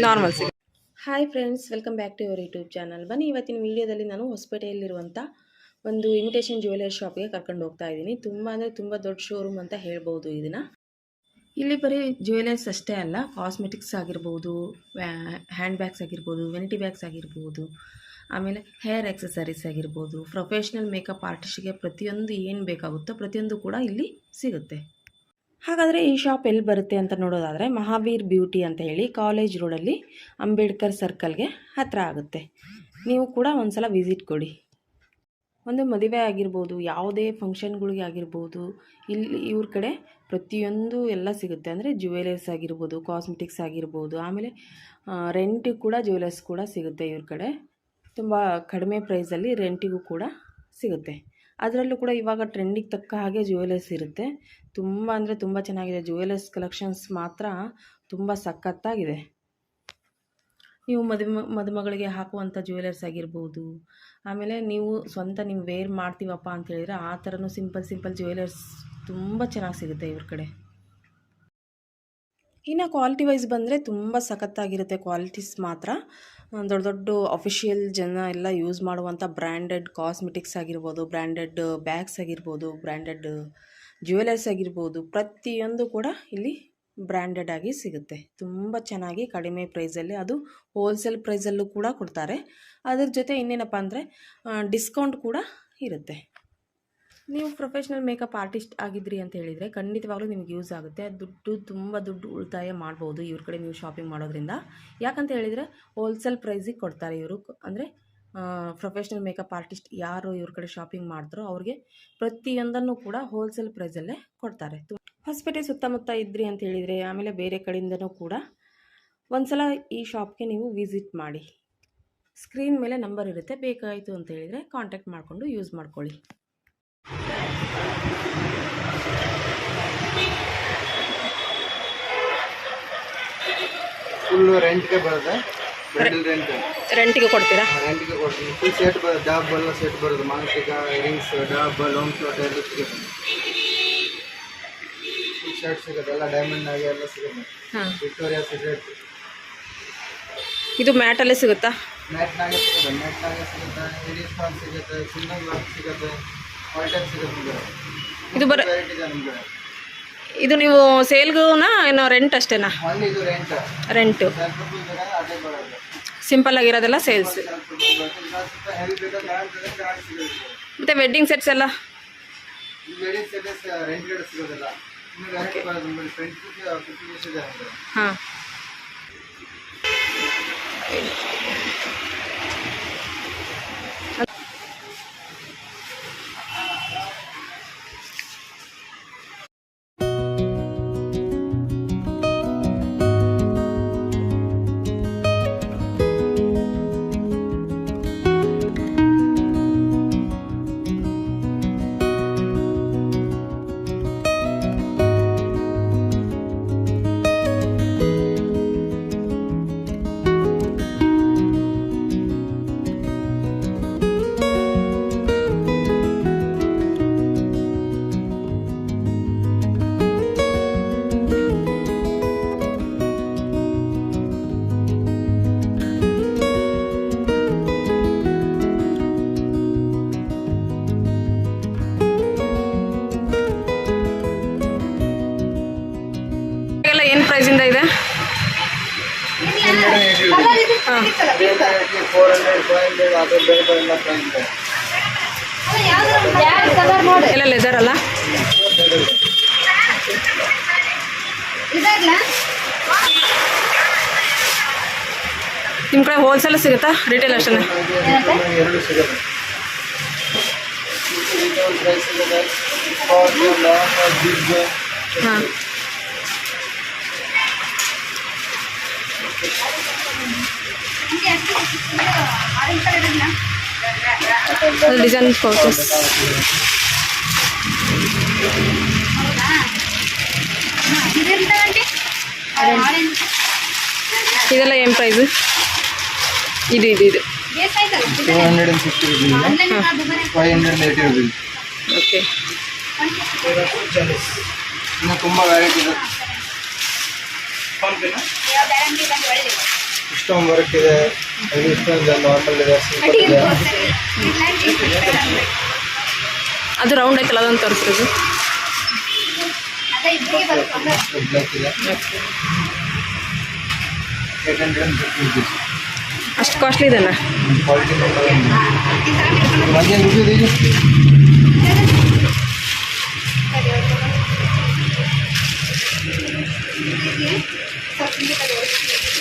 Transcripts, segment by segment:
Normal hi friends welcome back to your YouTube channel ಬನ್ನಿ ಇವತ್ತಿನ ವೀಡಿಯೋದಲ್ಲಿ ನಾನು ಹೊಸಪೇಟೆಯಲ್ಲಿರುವಂಥ ಒಂದು ಇಮಿಟೇಷನ್ ಜ್ಯುವೆಲರಿ ಶಾಪಿಗೆ ಕರ್ಕೊಂಡು ಹೋಗ್ತಾ ಇದ್ದೀನಿ. ತುಂಬ ಅಂದರೆ ತುಂಬ ದೊಡ್ಡ ಶೋರೂಮ್ ಅಂತ ಹೇಳ್ಬೋದು ಇದನ್ನು ಇಲ್ಲಿ ಬರೀ ಜ್ಯುವೆಲರ್ಸ್ ಅಷ್ಟೇ ಅಲ್ಲ ಕಾಸ್ಮೆಟಿಕ್ಸ್ ಆಗಿರ್ಬೋದು ಹ್ಯಾಂಡ್ ಬ್ಯಾಗ್ಸ್ ಆಗಿರ್ಬೋದು ವೆನಿಟಿ ಬ್ಯಾಗ್ಸ್ ಆಗಿರ್ಬೋದು ಆಮೇಲೆ ಹೇರ್ ಎಕ್ಸಸರೀಸ್ ಆಗಿರ್ಬೋದು ಪ್ರೊಫೆಷ್ನಲ್ ಮೇಕಪ್ ಆರ್ಟಿಸ್ಟ್ಗೆ ಪ್ರತಿಯೊಂದು ಏನು ಬೇಕಾಗುತ್ತೋ ಪ್ರತಿಯೊಂದು ಕೂಡ ಇಲ್ಲಿ ಸಿಗುತ್ತೆ. ಹಾಗಾದರೆ ಈ ಶಾಪ್ ಎಲ್ಲಿ ಬರುತ್ತೆ ಅಂತ ನೋಡೋದಾದರೆ ಮಹಾವೀರ್ ಬ್ಯೂಟಿ ಅಂತ ಹೇಳಿ ಕಾಲೇಜ್ ರೋಡಲ್ಲಿ ಅಂಬೇಡ್ಕರ್ ಸರ್ಕಲ್ಗೆ ಹತ್ತಿರ ಆಗುತ್ತೆ. ನೀವು ಕೂಡ ಒಂದ್ಸಲ ವಿಸಿಟ್ ಕೊಡಿ. ಒಂದು ಮದುವೆ ಆಗಿರ್ಬೋದು, ಯಾವುದೇ ಫಂಕ್ಷನ್ಗಳಿಗೆ ಆಗಿರ್ಬೋದು, ಇಲ್ಲಿ ಇವ್ರ ಕಡೆ ಪ್ರತಿಯೊಂದು ಎಲ್ಲ ಸಿಗುತ್ತೆ. ಅಂದರೆ ಜ್ಯುವೆಲರ್ಸ್ ಆಗಿರ್ಬೋದು ಕಾಸ್ಮೆಟಿಕ್ಸ್ ಆಗಿರ್ಬೋದು, ಆಮೇಲೆ ರೆಂಟಿಗೆ ಕೂಡ ಜ್ಯುವೆಲರ್ಸ್ ಕೂಡ ಸಿಗುತ್ತೆ ಇವ್ರ ಕಡೆ. ತುಂಬ ಕಡಿಮೆ ಪ್ರೈಸಲ್ಲಿ ರೆಂಟಿಗೂ ಕೂಡ ಸಿಗುತ್ತೆ. ಅದರಲ್ಲೂ ಕೂಡ ಇವಾಗ ಟ್ರೆಂಡಿಗೆ ತಕ್ಕ ಹಾಗೆ ಜ್ಯುವೆಲರ್ಸ್ ಇರುತ್ತೆ. ತುಂಬ ಅಂದರೆ ತುಂಬ ಚೆನ್ನಾಗಿದೆ. ಜ್ಯುವೆಲರ್ಸ್ ಕಲೆಕ್ಷನ್ಸ್ ಮಾತ್ರ ತುಂಬ ಸಖತ್ತಾಗಿದೆ. ನೀವು ಮದುವೆ ಮದುಮಗಳಿಗೆ ಹಾಕುವಂಥ ಜ್ಯುವೆಲರ್ಸ್ ಆಗಿರ್ಬೋದು, ಆಮೇಲೆ ನೀವು ಸ್ವಂತ ನೀವು ವೇರ್ ಮಾಡ್ತೀವಪ್ಪ ಅಂತ ಹೇಳಿದರೆ ಆ ಥರನೂ ಸಿಂಪಲ್ ಸಿಂಪಲ್ ಜ್ಯುವೆಲರ್ಸ್ ತುಂಬ ಚೆನ್ನಾಗಿ ಸಿಗುತ್ತೆ ಇವ್ರ ಕಡೆ. ಇನ್ನು ಕ್ವಾಲಿಟಿ ವೈಸ್ ಬಂದರೆ ತುಂಬ ಸಖತ್ತಾಗಿರುತ್ತೆ ಕ್ವಾಲಿಟೀಸ್ ಮಾತ್ರ. ದೊಡ್ಡ ದೊಡ್ಡ ಅಫಿಷಿಯಲ್ ಜನ ಎಲ್ಲ ಯೂಸ್ ಮಾಡುವಂಥ ಬ್ರ್ಯಾಂಡೆಡ್ ಕಾಸ್ಮೆಟಿಕ್ಸ್ ಆಗಿರ್ಬೋದು ಬ್ರ್ಯಾಂಡೆಡ್ ಬ್ಯಾಗ್ಸ್ ಆಗಿರ್ಬೋದು ಬ್ರ್ಯಾಂಡೆಡ್ ಜ್ಯುವೆಲರ್ಸ್ ಆಗಿರ್ಬೋದು, ಪ್ರತಿಯೊಂದು ಕೂಡ ಇಲ್ಲಿ ಬ್ರ್ಯಾಂಡೆಡ್ ಆಗಿ ಸಿಗುತ್ತೆ. ತುಂಬ ಚೆನ್ನಾಗಿ ಕಡಿಮೆ ಪ್ರೈಸಲ್ಲಿ ಅದು ಹೋಲ್ಸೇಲ್ ಪ್ರೈಸಲ್ಲೂ ಕೂಡ ಕೊಡ್ತಾರೆ. ಅದ್ರ ಜೊತೆ ಇನ್ನೇನಪ್ಪ ಅಂದರೆ ಡಿಸ್ಕೌಂಟ್ ಕೂಡ ಇರುತ್ತೆ. ನೀವು ಪ್ರೊಫೆಷ್ನಲ್ ಮೇಕಪ್ ಆರ್ಟಿಸ್ಟ್ ಆಗಿದ್ರಿ ಅಂತ ಹೇಳಿದರೆ ಖಂಡಿತವಾಗ್ಲೂ ನಿಮ್ಗೆ ಯೂಸ್ ಆಗುತ್ತೆ. ದುಡ್ಡು ತುಂಬ ದುಡ್ಡು ಉಳಿತಾಯ ಮಾಡ್ಬೋದು ಇವ್ರ ಕಡೆ ನೀವು ಶಾಪಿಂಗ್ ಮಾಡೋದ್ರಿಂದ. ಯಾಕಂತ ಹೇಳಿದರೆ ಹೋಲ್ಸೇಲ್ ಪ್ರೈಸಿಗೆ ಕೊಡ್ತಾರೆ ಇವರು. ಅಂದರೆ ಪ್ರೊಫೆಷ್ನಲ್ ಮೇಕಪ್ ಆರ್ಟಿಸ್ಟ್ ಯಾರು ಇವ್ರ ಕಡೆ ಶಾಪಿಂಗ್ ಮಾಡ್ತಾರೋ ಅವ್ರಿಗೆ ಪ್ರತಿಯೊಂದನ್ನು ಕೂಡ ಹೋಲ್ಸೇಲ್ ಪ್ರೈಸಲ್ಲೇ ಕೊಡ್ತಾರೆ. ಹೊಸಪೇಟೆ ಸುತ್ತಮುತ್ತ ಇದ್ರಿ ಅಂತ ಹೇಳಿದರೆ, ಆಮೇಲೆ ಬೇರೆ ಕಡೆಯಿಂದನೂ ಕೂಡ ಒಂದ್ಸಲ ಈ ಶಾಪ್ಗೆ ನೀವು ವಿಸಿಟ್ ಮಾಡಿ. ಸ್ಕ್ರೀನ್ ಮೇಲೆ ನಂಬರ್ ಇರುತ್ತೆ. ಬೇಕಾಯಿತು ಅಂತ ಹೇಳಿದರೆ ಕಾಂಟ್ಯಾಕ್ಟ್ ಮಾಡಿಕೊಂಡು ಯೂಸ್ ಮಾಡ್ಕೊಳ್ಳಿ. ಫುಲ್ ರೆಂಟ್ಗೆ ಬರುತ್ತೆ. ಬ್ರೈಡಲ್ ರೆಂಟ್ ರೆಂಟಿಗೆ ಕೊಡ್ತೀರಾ? ರೆಂಟ್ಗೆ ಕೊಡ್ತೀವಿ. ಫುಲ್ ಸೆಟ್ ಬರುತ್ತೆ ಡಾಬ್ ಎಲ್ಲ ಸೆಟ್ ಬರುತ್ತೆ. ಮಾನಸಿಕ ರಿಂಗ್ಸ್ ಡಾಬ್ ಹೋಮ್ ಫ್ಲೋಟ್ ಎಲ್ಲ ಸಿಗುತ್ತೆ. ಫುಲ್ ಶರ್ಟ್ ಸಿಗುತ್ತೆ. ಎಲ್ಲ ಡೈಮಂಡ್ ಆಗಿ ಎಲ್ಲ ಸಿಗುತ್ತೆ. ಹಾಂ. ವಿಕ್ಟೋರಿಯಾ ಸೀಕ್ರೆಟ್ ಇದು ಮ್ಯಾಟಲ್ಲೇ ಸಿಗುತ್ತಾ? ಮ್ಯಾಟ್ನಾಗೆ ಸಿಗುತ್ತೆ. ಮ್ಯಾಟ್ನಾಗೆ ಸಿಗುತ್ತೆ. ಸಿಗುತ್ತೆ. ಸಿಂಗಲ್ ಸಿಗುತ್ತೆ. ಇದು ಬರ ಇದೆ ನೀವು ಸೇಲ್ಗೂನಾ ಏನು ರೆಂಟ್ ಅಷ್ಟೇನಾ? ರೆಂಟ್ ಸಿಂಪಲ್ ಆಗಿರೋದೆಲ್ಲ ಸೇಲ್ಸ್ ಮತ್ತೆ ವೆಡ್ಡಿಂಗ್ ಸೆಟ್ಸ್ ಎಲ್ಲ? ಹೆವಿ ಎಲ್ಲ ಲೆದರ್ ಅಲ್ಲ? ನಿಮ್ಮ ಕಡೆ ಹೋಲ್ಸೇಲ್ ಸಿಗುತ್ತಾ? ರಿಟೇಲ್ ಅಷ್ಟೇ? ಹಾಂ. ಡಿಸೈನ್ ಫೋಟೋಸ್ ಇದೆಲ್ಲ ಏನು ಪ್ರೈಸು ಇದು ಇದು ಇದು. Two hundred and fifty rupees five hundred eighty rupees okay ಇನ್ನು ತುಂಬ ವೆರೈಟಿ ಇದೆ. ಇಷ್ಟೊಂದು ವರ್ಕ್ ಇದೆ ಅದು ಇಷ್ಟೊಂದು ನಾರ್ಮಲ್ ಇದೆ ಸಿಂಪಲ್ ಇದೆ ಅದು ರೌಂಡ್ ಐತಲ್ಲ ಅದನ್ನು ಇದೆ ರುಪೀಸ್ ಅಷ್ಟು ಕಾಸ್ಟ್ಲಿ ಇದೆನಾ? ಕ್ವಾಲಿಟಿ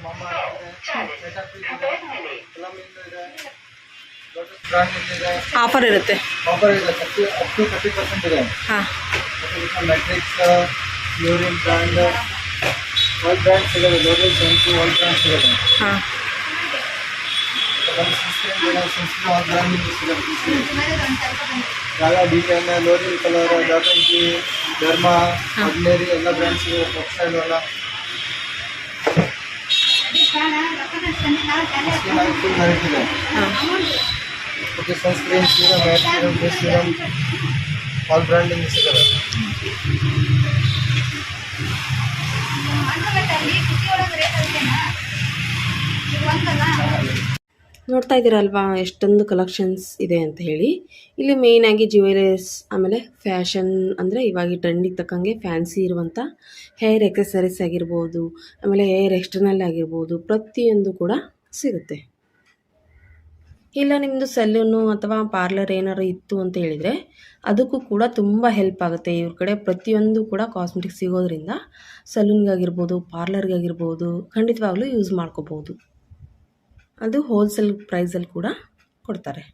ನಂಬರ್ ಮಂದಿ ರುಪೀಸ್ ಇದೆ ಇಲ್ಲ ಕ್ಲೀನ್ ಇಲ್ಲ ರುಪೀಸ್ ಇದೆ ಮಂದಿ ಬ್ರಾಂಡ್ ಇದೆ ಆಫರ್ ಇರುತ್ತೆ. ಆಫರ್ ಇದೆ thirty up to thirty percent ಇದೆ. ಹಾಂ. ಮೆಟ್ರಿಕ್ಸ್ ಯೂರಿನ್ ಬ್ರ್ಯಾಂಡ್ ಆಲ್ ಬ್ರ್ಯಾಂಡ್ ಸಿಗುತ್ತೆ ಲೋರಿಯಲ್ ಸೆಂಟು ಆಲ್ ಬ್ರ್ಯಾಂಡ್ಸ್ ಸಿಗುತ್ತೆ ಹಾಂ. ನಮ್ಮ ಸಿಸ್ಟಮ್ ಸಿಸ್ಟಮ್ ಆಲ್ ಬ್ರ್ಯಾಂಡ್ ಸಿಗುತ್ತೆ ಯಾವ ಡಿ ಟೆನ್ ಲೋರಿಯಲ್ ಕಲರ್ ಜಾಕಂಕಿ ಧರ್ಮ ಅಡ್ನೇರಿ ಎಲ್ಲ ಬ್ರ್ಯಾಂಡ್ಸ್ ಸಿಗುತ್ತೆ ಟೆಕ್ಸ್ಟೈಲ್ ಎಲ್ಲ. ಫುಲ್ ವೆರೈಟಿ ಇದೆ. Okay sunscreen serum hair serum face serum all branding ಸಿಗುತ್ತೆ ನೋಡ್ತಾ ಇದ್ದೀರಲ್ವಾ, ಎಷ್ಟೊಂದು ಕಲೆಕ್ಷನ್ಸ್ ಇದೆ ಅಂತ ಹೇಳಿ. ಇಲ್ಲಿ ಮೇಯ್ನಾಗಿ ಜ್ಯುವೆಲರ್ಸ್ ಆಮೇಲೆ ಫ್ಯಾಷನ್ ಅಂದರೆ ಇವಾಗ ಟ್ರೆಂಡಿಗೆ ತಕ್ಕಂಗೆ ಫ್ಯಾನ್ಸಿ ಇರುವಂಥ ಹೇರ್ ಎಕ್ಸಸರೀಸ್ ಆಗಿರ್ಬೋದು, ಆಮೇಲೆ ಹೇರ್ ಎಕ್ಸ್ಟರ್ನಲ್ ಆಗಿರ್ಬೋದು, ಪ್ರತಿಯೊಂದು ಕೂಡ ಸಿಗುತ್ತೆ. ಇಲ್ಲ ನಿಮ್ಮದು ಸೆಲೂನು ಅಥವಾ ಪಾರ್ಲರ್ ಏನಾರು ಇತ್ತು ಅಂತ ಹೇಳಿದರೆ ಅದಕ್ಕೂ ಕೂಡ ತುಂಬ ಹೆಲ್ಪ್ ಆಗುತ್ತೆ. ಇವ್ರ ಕಡೆ ಪ್ರತಿಯೊಂದು ಕೂಡ ಕಾಸ್ಮೆಟಿಕ್ಸ್ ಸಿಗೋದ್ರಿಂದ ಸಲೂನ್ಗಾಗಿರ್ಬೋದು, ಪಾರ್ಲರ್ಗಾಗಿರ್ಬೋದು ಖಂಡಿತವಾಗ್ಲೂ ಯೂಸ್ ಮಾಡ್ಕೋಬೋದು. ಅದು ಹೋಲ್ಸೇಲ್ ಪ್ರೈಸಲ್ಲಿ ಕೂಡ ಕೊಡ್ತಾರೆ.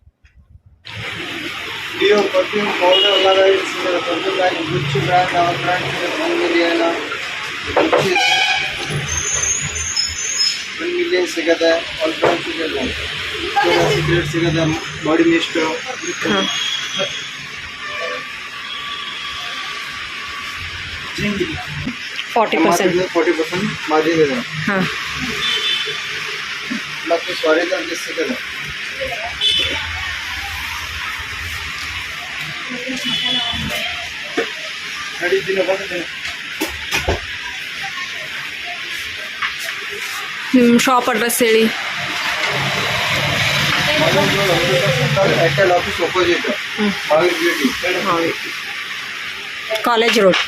ಡಿಯೋ ಪರ್ಫ್ಯೂಮ್ ಪೌಡರ್ ಎಲ್ಲ ವೆರೈಟಿ ಸಿಗುತ್ತೆ ಪರ್ಫ್ಯೂಮ್ ಆಗಿ ಗುಚ್ಚಿ ಬ್ರ್ಯಾಂಡ್ ಆಲ್ ಬ್ರ್ಯಾಂಡ್ ಸಿಗುತ್ತೆ one million Gucci one million ಸಿಗುತ್ತೆ ಆಲ್ ಬ್ರ್ಯಾಂಡ್ ಸಿಗುತ್ತೆ ಸಿಗರೇಟ್ ಸಿಗುತ್ತೆ ಬಾಡಿ ಮಿಸ್ಟು ಹಾಂ ಫಾರ್ಟಿ ನಿಮ್ಮ ಶಾಪ್ ಅಡ್ರೆಸ್ ಹೇಳಿ. ಕಾಲೇಜ್ ರೋಡ್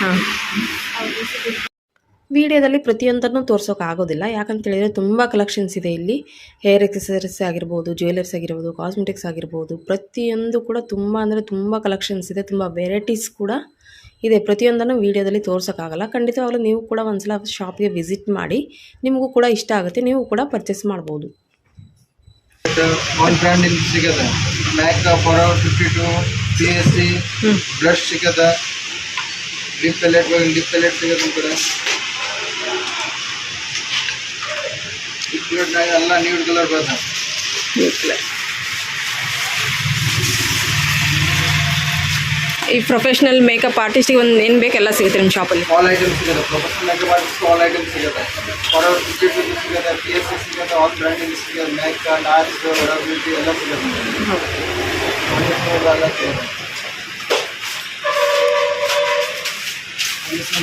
ಹಾಂ ವಿಡಿಯೋದಲ್ಲಿ ಪ್ರತಿಯೊಂದನ್ನು ತೋರ್ಸೋಕ್ಕಾಗೋದಿಲ್ಲ ಯಾಕಂತ ಹೇಳಿದರೆ ತುಂಬ ಕಲೆಕ್ಷನ್ಸ್ ಇದೆ ಇಲ್ಲಿ. ಹೇರ್ ಎಕ್ಸಸರೀಸ್ ಆಗಿರ್ಬೋದು ಜ್ಯುವೆಲರ್ಸ್ ಆಗಿರ್ಬೋದು ಕಾಸ್ಮೆಟಿಕ್ಸ್ ಆಗಿರ್ಬೋದು, ಪ್ರತಿಯೊಂದು ಕೂಡ ತುಂಬ ಅಂದರೆ ತುಂಬ ಕಲೆಕ್ಷನ್ಸ್ ಇದೆ. ತುಂಬ ವೆರೈಟೀಸ್ ಕೂಡ ಇದೆ. ಪ್ರತಿಯೊಂದನ್ನು ವಿಡಿಯೋದಲ್ಲಿ ತೋರ್ಸೋಕ್ಕಾಗಲ್ಲ. ಖಂಡಿತವಾಗಲೂ ನೀವು ಕೂಡ ಒಂದ್ಸಲ ಶಾಪ್ಗೆ ವಿಸಿಟ್ ಮಾಡಿ ನಿಮಗೂ ಕೂಡ ಇಷ್ಟ ಆಗುತ್ತೆ. ನೀವು ಕೂಡ ಪರ್ಚೇಸ್ ಮಾಡ್ಬೋದು. ಆಲ್ ಬ್ರ್ಯಾಂಡ್ ಇಲ್ಲಿ ಸಿಗುತ್ತೆ. MAC four hour fifty two P S C brush ಸಿಗುತ್ತೆ ಲಿಪ್ ಪೆಲೆಟ್ ಲಿಪ್ ಪೆಲೆಟ್ ಸಿಗುತ್ತೆ ನಮ್ಮ ಲಿಪ್ ಪೆಲೆಟ್ನಾಗ ಎಲ್ಲ ನ್ಯೂಡ್ ಕಲರ್ ಬರುತ್ತೆ. ಈ ಪ್ರೊಫೆಷ್ನಲ್ ಮೇಕಪ್ ಆರ್ಟಿಸ್ಟಿಗೆ ಒಂದು ಏನು ಬೇಕೆಲ್ಲ ಸಿಗುತ್ತೆ ನಿಮ್ಮ ಶಾಪಲ್ಲಿ ಆಲ್ ಐಟಮ್ಸ್ ಸಿಗುತ್ತೆ. Professional makeup artist all items ಸಿಗುತ್ತೆ. ಫಾರ್ ಅವರ್ ಫಿಫ್ಟಿ ಟು ಸಿಗುತ್ತೆ ಪಿ ಎಸ್ ಸಿ ಸಿಗುತ್ತೆ ಆಲ್ ಬ್ರ್ಯಾಂಡಿಂಗ್ ಸಿಗುತ್ತೆ ಮ್ಯಾಕ್ ನಾರ್ಸ್ ಬ್ಯೂಟಿ ಎಲ್ಲ ಸಿಗುತ್ತೆ. ಎಲ್ಲ ಸಿಗುತ್ತೆ.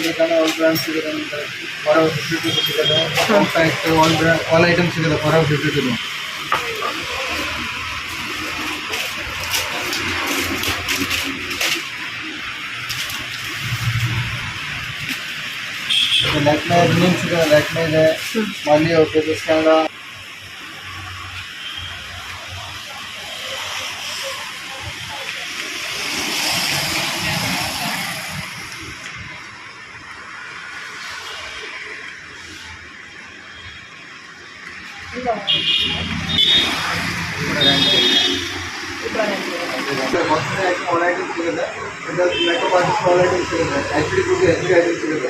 ಬೇಕಾದ್ರೆ ಆಲ್ ಬ್ರ್ಯಾಂಡ್ ಸಿಗುತ್ತೆ. ನಿಮ್ಗೆ ಫಾರ್ ಅವರ್ ಫಿಫ್ಟಿ ಟು ಸಿಗುತ್ತೆ compact all brand all items ಸಿಗುತ್ತೆ. Forever fifty two Lakme ನೀಮ್ ಸಿಗೋದು ಲ್ಯಾಕ್ಮೆ ಇದೆ ಮಾಲಿ ಹೋಗ್ತದೆ ಸ್ಕ್ಯಾನಡ ಒಳ್ಳೆ ಐಟಮ್ ಸಿಗುತ್ತೆ ಮೇಕಪ್ ಆರ್ಟಿಸ್ಟ್ ಒಳ್ಳೆ ಐಟಮ್ ಸಿಗುತ್ತೆ H D book H D item ಸಿಗುತ್ತೆ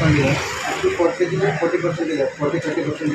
ಬೇರೆ ಬೇರೆ ಡಿಸ್ಕೌಂಟ್ ಇದೆ ಅದು ಫೋರ್ಟಿ ಫೋರ್ಟಿ ಪರ್ಸೆಂಟ್